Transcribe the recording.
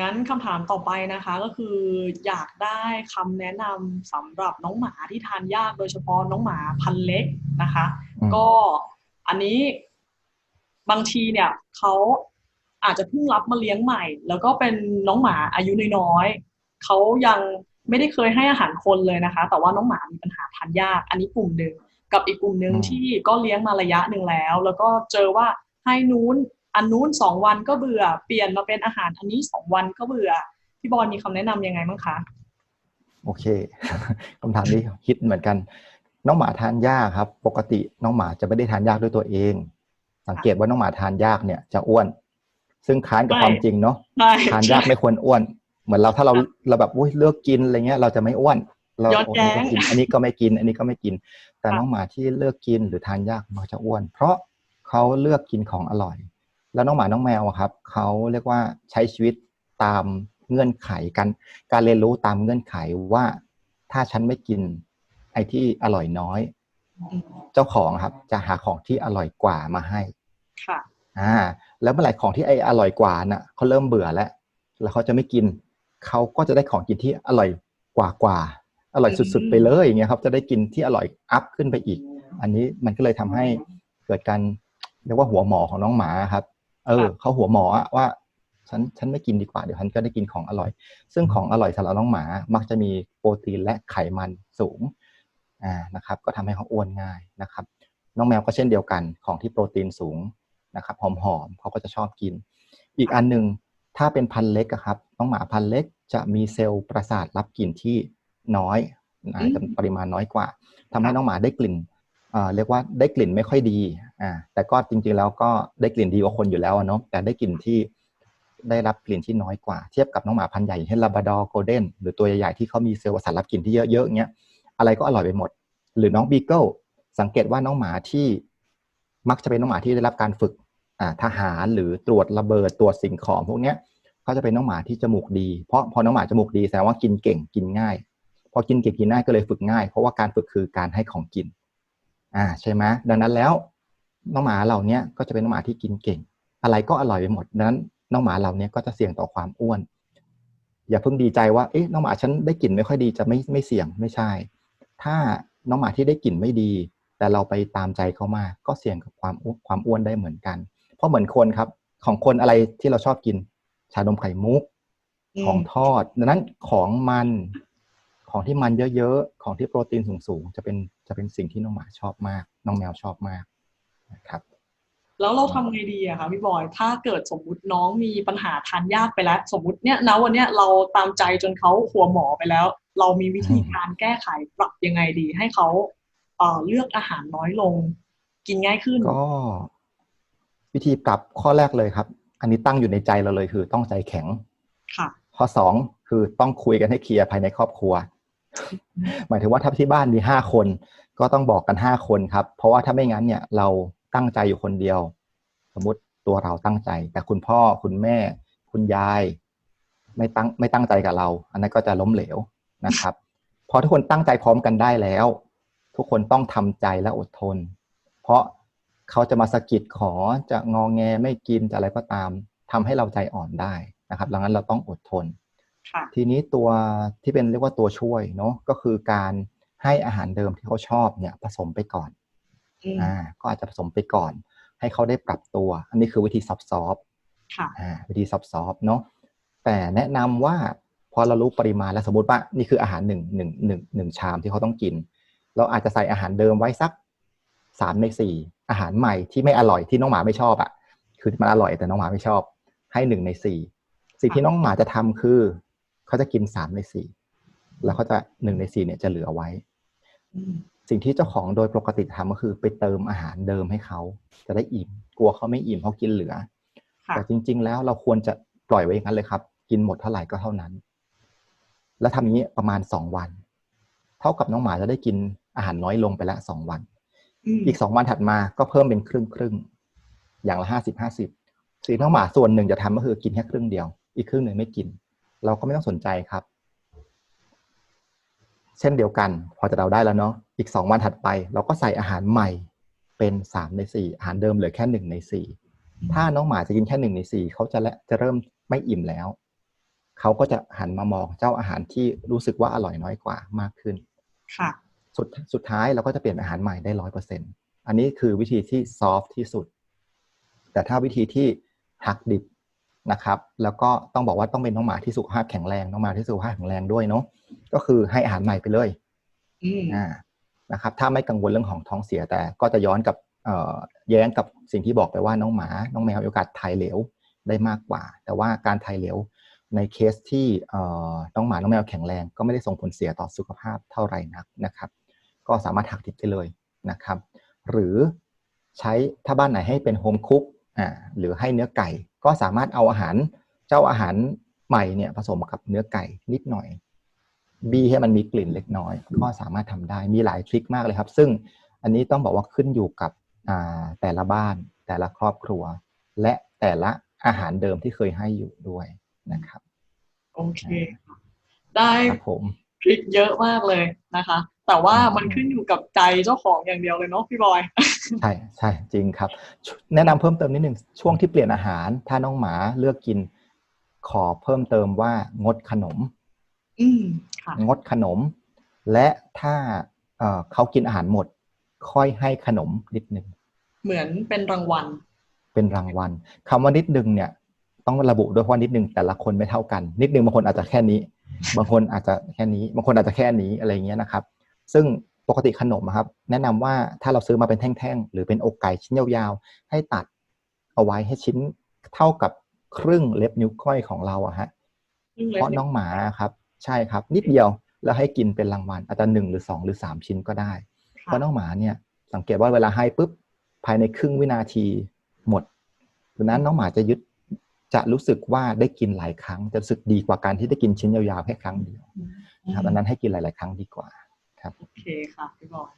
งั้นคำถามต่อไปนะคะก็คืออยากได้คำแนะนำสำหรับน้องหมาที่ทานยากโดยเฉพาะน้องหมาพันเล็กนะคะ ก็อันนี้บางทีเนี่ยเขา อาจจะเพิ่งรับมาเลี้ยงใหม่ แล้วก็เป็นน้องหมาอายุน้อยๆเขายังไม่ได้เคยให้อาหารคนเลยนะคะ แต่ว่าน้องหมามีปัญหาทานยาก อันนี้กลุ่มหนึ่งกับอีกกลุ่มหนึ่งอืมที่ก็เลี้ยงมาระยะหนึ่งแล้ว แล้วก็เจอว่าให้นู้นอันนู้นสองวันก็เบื่อ เปลี่ยนมาเป็นอาหารอันนี้สองวันก็เบื่อพี่บอลมีคำแนะนำยังไงบ้างคะโอเคคำถามนี้ฮิตเหมือนกัน น้องหมาทานยากครับ ปกติน้องหมาจะไม่ได้ทานยากด้วยตัวเอง สังเกตว่าน้องหมาทานยากเนี่ยจะอ้วน ซึ่งค้านกับใช่ความจริงเนาะใช่ทานยากไม่ควรอ้วน เหมือนเราถ้าเราเราแบบอุ้ยเลือกกินอะไรเงี้ย เราจะไม่อ้วน เราย้อนโอ้แย้งโหกิน อันนี้ก็ไม่กิน อันนี้ก็ไม่กิน แต่ค่ะน้องหมาที่เลือกกินหรือทานยากมักจะอ้วน เพราะเขาเลือกกินของอร่อย แล้วน้องหมาน้องแมวอะครับเขาเรียกว่าใช้ชีวิตตามเงื่อนไขการการเรียนรู้ตามเงื่อนไขว่า ถ้าฉันไม่กิน ไอ้ที่อร่อยน้อยอืมเจ้าของครับ จะหาของที่อร่อยกว่ามาให้ค่ะ อ่าแล้วเมื่อไหร่ของที่ไอ้อร่อยกว่าน่ะเขาเริ่มเบื่อแล้ว แล้วเขาจะไม่กินเขาก็จะได้ของกินที่อร่อยกว่ากว่าอร่อยสุด ๆ ไปเลยอย่างเงี้ยครับจะได้กินที่อร่อยอัพขึ้นไปอีก อันนี้มันก็เลยทำให้เกิดการเรียกว่าหัวหมอของน้องหมาครับ เออเขาหัวหมออะว่าฉันฉันไม่กินดีกว่าเดี๋ยวฉันก็ได้กินของอร่อย ซึ่งของอร่อยสำหรับน้องหมา มักจะมีโปรตีนและไขมันสูงอ่านะครับ ก็ทำให้เขาอ้วนง่ายนะครับ น้องแมวก็เช่นเดียวกันของที่โปรตีนสูง นะครับหอมๆเขาก็จะชอบกิน อีกอันหนึ่งถ้าเป็นพันธุ์เล็กอะครับน้องหมาพันธุ์เล็กจะมีเซลล์ประสาทรับกลิ่นที่น้อยนะอืมจำปริมาณน้อยกว่าทำให้น้องหมาได้กลิ่นเอ่อเรียกว่าได้กลิ่นไม่ค่อยดีอ่าแต่ก็จริงๆแล้วก็ได้กลิ่นดีกว่าคนอยู่แล้วอะเนาะแต่ได้กลิ่นที่ได้รับกลิ่นที่น้อยกว่า เทียบกับน้องหมาพันธุ์ใหญ่อย่างเช่นลาบราดอร์โกลเด้นหรือตัวใหญ่ๆที่เขามีเซลล์ประสาทรับกลิ่นที่เยอะๆอย่างเงี้ยอะไรก็อร่อยไปหมด หรือน้องบีเกิลสังเกตว่าน้องหมาที่มักจะเป็นน้องหมาที่ได้รับการฝึกอ่า ทหารหรือตรวจระเบิดตรวจสิ่งของพวกเนี้ยเขาจะเป็นน้องหมาที่จมูกดี เพราะพอน้องหมาจมูกดีแสดงว่ากินเก่งกินง่าย พอกินเก่งกินง่ายก็เลยฝึกง่าย เพราะว่าการฝึกคือการให้ของกิน อ่าใช่ไหมดังนั้นแล้วน้องหมาเหล่านี้ก็จะเป็นน้องหมาที่กินเก่ง อะไรก็อร่อยไปหมดดังนั้นน้องหมาเหล่านี้ก็จะเสี่ยงต่อความอ้วน อย่าเพิ่งดีใจว่าเอ๊ะน้องหมาฉันได้กลิ่นไม่ค่อยดีจะไม่ไม่เสี่ยงไม่ใช่ ถ้าน้องหมาที่ได้กลิ่นไม่ดี แต่เราไปตามใจเขามาก็เสี่ยงกับความความอ้วนได้เหมือนกัน เพราะเหมือนคนครับ ของคนอะไรที่เราชอบกิน ชานมไข่มุกอืมของทอด ดังนั้นของมันของที่มันเยอะๆ ของที่โปรตีนสูงๆ จะเป็นจะเป็นสิ่งที่น้องหมาชอบมาก น้องแมวชอบมากนะครับ แล้วเราทำไงดีอะคะพี่บอย ถ้าเกิดสมมุติน้องมีปัญหาทานยากไปแล้ว สมมุติเนี่ยนะวันเนี้ยเราตามใจจนเขาหัวหมอไปแล้ว เรามีวิธีการแก้ไขปรับยังไงดี ให้เขาเอ่อเลือกอาหารน้อยลง กินง่ายขึ้น ก็ วิธีปรับข้อแรกเลยครับ อันนี้ตั้งอยู่ในใจเราเลยคือต้องใจแข็งค่ะข้อสองคือต้องคุยกันให้เคลียร์ภายในครอบครัว หมายถึงว่าถ้าที่บ้านมีห้าคน ก็ต้องบอกกันห้าคนครับ เพราะว่าถ้าไม่งั้นเนี่ยเราตั้งใจอยู่คนเดียว สมมุติตัวเราตั้งใจ แต่คุณพ่อคุณแม่ คุณยาย ไม่ตั้งไม่ตั้งใจกับเรา อันนั้นก็จะล้มเหลวนะครับ พอทุกคนตั้งใจพร้อมกันได้แล้ว ทุกคนต้องทำใจและอดทน เพราะ เขาจะมาสะกิดขอจะงองแงไม่กินจะอะไรก็ตามทำให้เราใจอ่อนได้นะครับดังนั้นเราต้องอดทนค่ะทีนี้ตัวที่เป็นเรียกว่าตัวช่วยเนาะก็คือการให้อาหารเดิมที่เขาชอบเนี่ยผสมไปก่อนอืมอ่าก็อาจจะผสมไปก่อน ให้เขาได้ปรับตัว อันนี้คือวิธีซับซอฟค่ะอ่าวิธีซับซอฟเนาะแต่แนะนำว่าพอเรารู้ปริมาณแล้วสมมติว่านี่คืออาหารหนึ่งหนึ่งหนึ่งหนึ่งชามที่เขาต้องกิน เราอาจจะใส่อาหารเดิมไว้สักสามในสี่ อาหารใหม่ที่ไม่อร่อยที่น้องหมาไม่ชอบอะ่ะ คือมันอร่อยแต่น้องหมาไม่ชอบ ให้หนึ่งในสี่สิ่งที่น้องหมาจะทำคือเขาจะกินสามในสี่แล้วเขาจะหนึ่งในสี่เนี่ยจะเหลือไว้อืมสิ่งที่เจ้าของโดยปกติทำก็คือ ไปเติมอาหารเดิมให้เขาจะได้อิ่มกลัวเขาไม่อิ่มเขากินเหลือค่ะแต่จริง ๆ แล้วเราควรจะปล่อยไว้อย่างนั้นเลยครับ กินหมดเท่าไหร่ก็เท่านั้น แล้วทำอย่างนี้ประมาณสองวัน เท่ากับน้องหมาจะได้กินอาหารน้อยลงไปละสองวัน อีกสองวันถัดมาก็เพิ่มเป็นครึ่งครึ่งๆอย่างละห้าสิบห้าสิบสี่น้องหมาส่วนหนึ่งจะทำก็คือกินแค่ครึ่งเดียว อีกครึ่งหนึ่งไม่กิน เราก็ไม่ต้องสนใจครับ เช่นเดียวกัน พอจะเดาได้แล้วเนาะอีกสองวันถัดไป เราก็ใส่อาหารใหม่เป็นสามในสี่อาหารเดิมเหลือแค่หนึ่งในสี่ถ้าน้องหมาจะกินแค่หนึ่งในสี่เขาจะและจะเริ่มไม่อิ่มแล้วเขาก็จะหันมามองเจ้าอาหารที่รู้สึกว่าอร่อยน้อยกว่ามากขึ้น ค่ะ สุดสุดท้ายเราก็จะเปลี่ยนอาหารใหม่ได้ร้อยเปอร์เซ็นอันนี้คือวิธีที่ซอฟที่สุด แต่ถ้าวิธีที่หักดิบนะครับ แล้วก็ต้องบอกว่าต้องเป็นน้องหมาที่สุขภาพแข็งแรงน้องหมาที่สุขภาพแข็งแรงด้วยเนาะก็คือให้อาหารใหม่ไปเลยอืมอ่านะครับ ถ้าไม่กังวลเรื่องของท้องเสียแต่ก็จะย้อนกับเอ่อแย้งกับสิ่งที่บอกไปว่าน้องหมา น้องแมวมีโอกาสถ่ายเหลวได้มากกว่า แต่ว่าการถ่ายเหลวในเคสที่เอ่อน้องหมา น้องแมวแข็งแรง ก็ไม่ได้ส่งผลเสียต่อสุขภาพเท่าไหร่นักนะครับ ก็สามารถหักดิบได้เลยนะครับ หรือใช้ถ้าบ้านไหนให้เป็นโฮมคุกอ่าหรือให้เนื้อไก่ก็สามารถเอาอาหารเจ้าอาหารใหม่เนี่ยผสมกับเนื้อไก่นิดหน่อยบีให้มันมีกลิ่นเล็กน้อย ก็สามารถทำได้มีหลายทริคมากเลยครับ ซึ่งอันนี้ต้องบอกว่าขึ้นอยู่กับอ่าแต่ละบ้านแต่ละครอบครัว และแต่ละอาหารเดิมที่เคยให้อยู่ด้วยนะครับ โอเคค่ะได้ครับผม ทริคเยอะมากเลยนะคะ แต่ว่าอืมมันขึ้นอยู่กับใจเจ้าของอย่างเดียวเลยเนาะพี่บอย ใช่ใช่จริงครับ แนะนำเพิ่มเติมนิดหนึ่งช่วงที่เปลี่ยนอาหาร ถ้าน้องหมาเลือกกิน ขอเพิ่มเติมว่างดขนม อืมค่ะงดขนม และถ้าเอ่อเขากินอาหารหมด ค่อยให้ขนมนิดหนึ่งเหมือนเป็นรางวัล เป็นรางวัลคำว่านิดนึงเนี่ย ต้องระบุด้วยเพราะว่านิดนึงแต่ละคนไม่เท่ากัน นิดนึงบางคนอาจจะแค่นี้ บางคนอาจจะแค่นี้ บางคนอาจจะแค่นี้อะไรอย่างเงี้ยนะครับ ซึ่งปกติขนมอะครับ แนะนำว่าถ้าเราซื้อมาเป็นแท่งๆ หรือเป็นอกไก่ชิ้นยาวๆ ให้ตัดเอาไว้ให้ชิ้นเท่ากับครึ่งเล็บนิ้วก้อยของเราอะฮะซึ่งเลยเพราะน้องหมาครับ ใช่ครับ นิดเดียวแล้วให้กินเป็นรางวัลอาจจะหนึ่งหรือสองหรือสามชิ้นก็ได้ เพค่ะราะน้องหมาเนี่ย สังเกตว่าเวลาให้ปุ๊บภายในครึ่งวินาทีหมดดังนั้นน้องหมาจะยึด จะรู้สึกว่าได้กินหลายครั้ง จะรู้สึกดีกว่าการที่ได้กินชิ้นยาวๆแค่ครั้งเดียวนะครับอันนั้นให้กินหลาย ๆ ครั้งดีกว่าครับโอเคค่ะพี่บอย